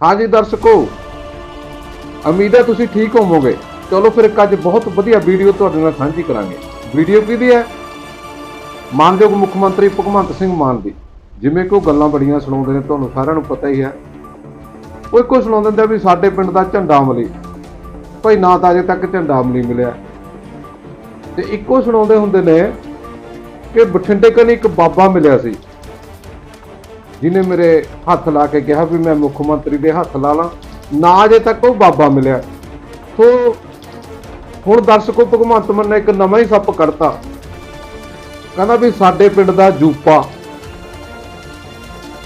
ਹਾਂਜੀ ਦਰਸ਼ਕੋ, ਉਮੀਦ ਹੈ ਤੁਸੀਂ ਠੀਕ ਹੋਵੋਗੇ। ਚਲੋ ਫਿਰ ਇੱਕ ਅੱਜ ਬਹੁਤ ਵਧੀਆ ਵੀਡੀਓ ਤੁਹਾਡੇ ਨਾਲ ਸਾਂਝੀ ਕਰਾਂਗੇ। ਵੀਡੀਓ ਕਿਹਦੀ ਹੈ? ਮਾਨਯੋਗ ਮੁੱਖ ਮੰਤਰੀ ਭਗਵੰਤ ਸਿੰਘ ਮਾਨ ਦੀ। ਜਿਵੇਂ ਕਿ ਉਹ ਗੱਲਾਂ ਬੜੀਆਂ ਸੁਣਾਉਂਦੇ ਨੇ, ਤੁਹਾਨੂੰ ਸਾਰਿਆਂ ਨੂੰ ਪਤਾ ਹੀ ਹੈ। ਉਹ ਇੱਕੋ ਸੁਣਾਉਂਦੇ ਹੁੰਦੇ ਆ ਵੀ ਸਾਡੇ ਪਿੰਡ ਦਾ ਝੰਡਾ ਅਮਲੀ ਭਾਈ ਨਾ ਤਾਂ ਅਜੇ ਤੱਕ ਝੰਡਾ ਅਮਲੀ ਮਿਲਿਆ। ਤੇ ਇੱਕੋ ਸੁਣਾਉਂਦੇ ਹੁੰਦੇ ਨੇ ਕਿ ਬਠਿੰਡੇ ਕਨੀ ਇੱਕ ਬਾਬਾ ਮਿਲਿਆ ਸੀ। ਜਿਹਨੇ ਮੇਰੇ ਹੱਥ ਲਾ ਕੇ ਕਿਹਾ ਵੀ ਮੈਂ ਮੁੱਖ ਮੰਤਰੀ ਦੇ ਹੱਥ ਲਾ ਲਾਂ, ਨਾ ਅਜੇ ਤੱਕ ਉਹ ਬਾਬਾ ਮਿਲਿਆ। ਸੋ ਹੁਣ ਦਰਸ਼ਕੋ, ਭਗਵੰਤ ਮਾਨ ਨੇ ਇੱਕ ਨਵਾਂ ਹੀ ਸੱਪ ਕੱਢਤਾ। ਕਹਿੰਦਾ ਵੀ ਸਾਡੇ ਪਿੰਡ ਦਾ ਜੂਪਾ।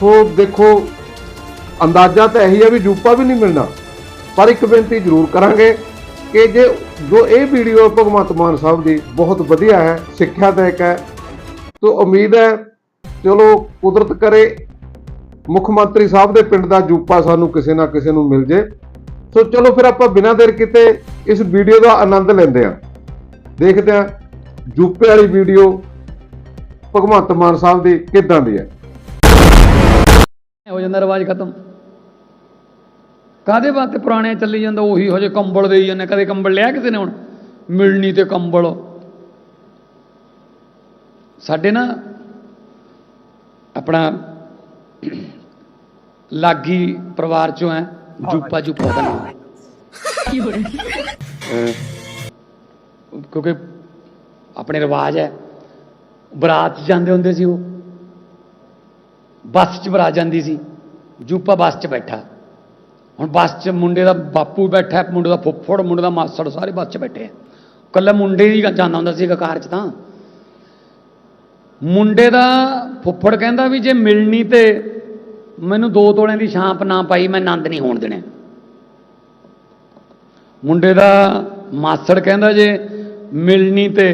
ਸੋ ਦੇਖੋ, ਅੰਦਾਜ਼ਾ ਤਾਂ ਇਹੀ ਹੈ ਵੀ ਜੂਪਾ ਵੀ ਨਹੀਂ ਮਿਲਣਾ। ਪਰ ਇੱਕ ਬੇਨਤੀ ਜ਼ਰੂਰ ਕਰਾਂਗੇ ਕਿ ਜੇ ਜੋ ਇਹ ਵੀਡੀਓ ਭਗਵੰਤ ਮਾਨ ਸਾਹਿਬ ਦੀ, ਬਹੁਤ ਵਧੀਆ ਹੈ ਸਿੱਖਿਆਦਾਇਕ ਹੈ। ਤੋ ਉਮੀਦ ਹੈ, ਚਲੋ ਕੁਦਰਤ ਕਰੇ ਮੁੱਖ ਮੰਤਰੀ ਸਾਹਿਬ ਦੇ ਪਿੰਡ ਦਾ ਜੂਪਾ ਸਾਨੂੰ ਕਿਸੇ ਨਾ ਕਿਸੇ ਨੂੰ ਮਿਲ ਜੇ। ਸੋ ਚਲੋ ਫਿਰ ਆਪਾਂ ਬਿਨਾਂ ਦੇਰ ਕਿਤੇ ਇਸ ਵੀਡੀਓ ਦਾ ਆਨੰਦ ਲੈਂਦੇ ਹਾਂ। ਦੇਖਦੇ ਹਾਂ ਜੂਪੇ ਵਾਲੀ ਵੀਡੀਓ ਭਗਵੰਤ ਮਾਨ ਸਾਹਿਬ ਦੀ ਕਿੱਦਾਂ ਦੀ ਹੈ। ਹੋ ਜਾਂਦਾ ਰਿਵਾਜ ਖਤਮ। ਕਾਦੇ ਵਾਸਤੇ ਪੁਰਾਣੇ ਚੱਲੀ ਜਾਂਦਾ, ਉਹੀ ਹੋ ਜੇ ਕੰਬਲ ਦੇਈ ਜਾਂਦੇ, ਕਦੇ ਕੰਬਲ ਲਿਆ ਕਿਸੇ ਨੇ ਹੁਣ? ਮਿਲਣੀ ਤੇ ਕੰਬਲ। ਸਾਡੇ ਨਾ ਆਪਣਾ ਲਾਗੀ ਪਰਿਵਾਰ ਚੋਂ ਹੈ ਜੂਪਾ ਜੂਪਾ ਦਾ ਨਾਮ। ਅਹ ਕਿਉਂਕਿ ਆਪਣੇ ਰਿਵਾਜ ਹੈ ਬਰਾਤ 'ਚ ਜਾਂਦੇ ਹੁੰਦੇ ਸੀ ਉਹ। ਬੱਸ 'ਚ ਬਰਾ ਜਾਂਦੀ ਸੀ ਜੂਪਾ ਬੱਸ 'ਚ ਬੈਠਾ। ਹੁਣ ਬੱਸ 'ਚ ਮੁੰਡੇ ਦਾ ਬਾਪੂ ਬੈਠਾ ਹੈ, ਮੁੰਡੇ ਦਾ ਫੁੱਫੜ ਮੁੰਡੇ ਦਾ ਮਾਸੜ ਸਾਰੇ ਬੱਸ 'ਚ ਬੈਠੇ ਆ। ਕੱਲਾ ਮੁੰਡੇ ਹੀ ਜਾਂਦਾ ਹੁੰਦਾ ਸੀ ਕਾਰ 'ਚ ਤਾਂ। ਮੁੰਡੇ ਦਾ ਫੁੱਫੜ ਕਹਿੰਦਾ ਵੀ ਜੇ ਮਿਲਣੀ ਤੇ ਮੈਨੂੰ ਦੋ ਤੋਲਿਆਂ ਦੀ ਛਾਂਪ ਨਾ ਪਾਈ, ਮੈਂ ਆਨੰਦ ਨਹੀਂ ਹੋਣ ਦੇਣੇ। ਮੁੰਡੇ ਦਾ ਮਾਸੜ ਕਹਿੰਦਾ ਜੇ ਮਿਲਣੀ ਤੇ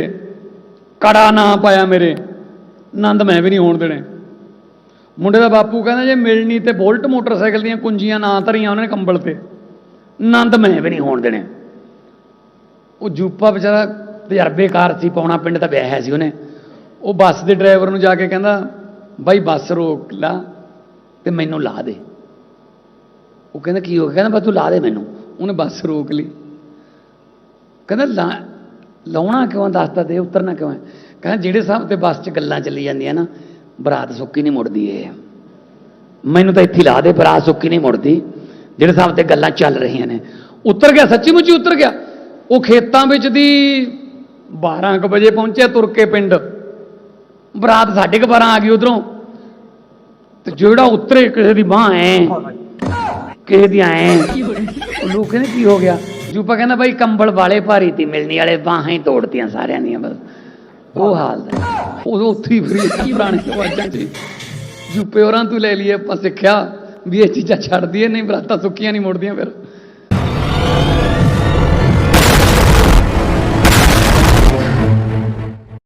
ਕੜਾ ਨਾ ਪਾਇਆ ਮੇਰੇ, ਆਨੰਦ ਮੈਂ ਵੀ ਨਹੀਂ ਹੋਣ ਦੇਣੇ। ਮੁੰਡੇ ਦਾ ਬਾਪੂ ਕਹਿੰਦਾ ਜੇ ਮਿਲਣੀ ਤੇ ਬੋਲਟ ਮੋਟਰਸਾਈਕਲ ਦੀਆਂ ਕੁੰਜੀਆਂ ਨਾ ਧਰੀਆਂ ਉਹਨਾਂ ਨੇ ਕੰਬਲ ਤੇ, ਆਨੰਦ ਮੈਂ ਵੀ ਨਹੀਂ ਹੋਣ ਦੇਣੇ। ਉਹ ਜੂਪਾ ਵਿਚਾਰਾ ਤਜਰਬੇਕਾਰ ਸੀ ਪਾਉਣਾ ਪਿੰਡ ਦਾ ਵਿਆਹਿਆ ਸੀ ਉਹਨੇ। ਉਹ ਬੱਸ ਦੇ ਡਰਾਈਵਰ ਨੂੰ ਜਾ ਕੇ ਕਹਿੰਦਾ, ਬਾਈ ਬੱਸ ਰੋਕ ਲਾ ਤੇ ਮੈਨੂੰ ਲਾ ਦੇ। ਉਹ ਕਹਿੰਦਾ, ਕੀ ਹੋ ਗਿਆ? ਕਹਿੰਦਾ, ਬਸ ਤੂੰ ਲਾ ਦੇ ਮੈਨੂੰ। ਉਹਨੇ ਬੱਸ ਰੋਕ ਲਈ। ਕਹਿੰਦਾ, ਲਾ, ਲਾਉਣਾ ਕਿਉਂ ਦੱਸਦਾ ਦੱਸ ਦੇ, ਉਤਰਨਾ ਕਿਉਂ ਹੈ ਕਹਿੰਦਾ, ਜਿਹੜੇ ਹਿਸਾਬ ਤੇ ਬੱਸ 'ਚ ਗੱਲਾਂ ਚੱਲੀ ਜਾਂਦੀਆਂ ਨਾ, ਬਰਾਤ ਸੁੱਕੀ ਨਹੀਂ ਮੁੜਦੀ ਇਹ। ਮੈਨੂੰ ਤਾਂ ਇੱਥੇ ਲਾ ਦੇ, ਬਰਾਤ ਸੁੱਕੀ ਨਹੀਂ ਮੁੜਦੀ। ਜਿਹੜੇ ਹਿਸਾਬ ਤੇ ਗੱਲਾਂ ਚੱਲ ਰਹੀਆਂ ਨੇ। ਉਤਰ ਗਿਆ ਸੱਚੀ ਮੁੱਚੀ ਉਤਰ ਗਿਆ। ਉਹ ਖੇਤਾਂ ਵਿੱਚ ਦੀ 12 ਕੁ ਵਜੇ ਪਹੁੰਚਿਆ ਤੁਰ ਕੇ ਪਿੰਡ। ਬਰਾਤ 12:30 ਆ ਗਈ ਉਧਰੋਂ। ਤੇ ਜਿਹੜਾ ਉਤਰੇ ਕਿਸੇ ਦੀ ਬਾਹ ਐ, ਕਿਸੇ ਦੀ ਐ ਲੋਕ ਕਹਿੰਦੇ ਕੀ ਹੋ ਗਿਆ? ਜੂਪਾ ਕਹਿੰਦਾ ਬਾਈ ਕੰਬਲ ਵਾਲੇ ਭਾਰੀ ਤੀ, ਮਿਲਣੀ ਵਾਲੇ ਬਾਹਾਂ ਹੀ ਤੋੜਤੀਆਂ ਸਾਰਿਆਂ ਦੀਆਂ ਬਸ। ਉਹ ਹਾਲ ਦਾ ਉਦੋਂ ਉੱਥੇ ਹੀ ਫਰੀ ਪੁਰਾਣੇ ਰਿਵਾਜਾਂ 'ਚ। ਜੂਪੇ ਹੋਰਾਂ ਤੂੰ ਲੈ ਲਈਏ, ਆਪਾਂ ਸਿੱਖਿਆ ਵੀ ਇਹ ਚੀਜ਼ਾਂ ਛੱਡ ਦਈਏ ਨਹੀਂ, ਬਰਾਤਾਂ ਸੁੱਕੀਆਂ ਨਹੀਂ ਮੁੜਦੀਆਂ ਫਿਰ।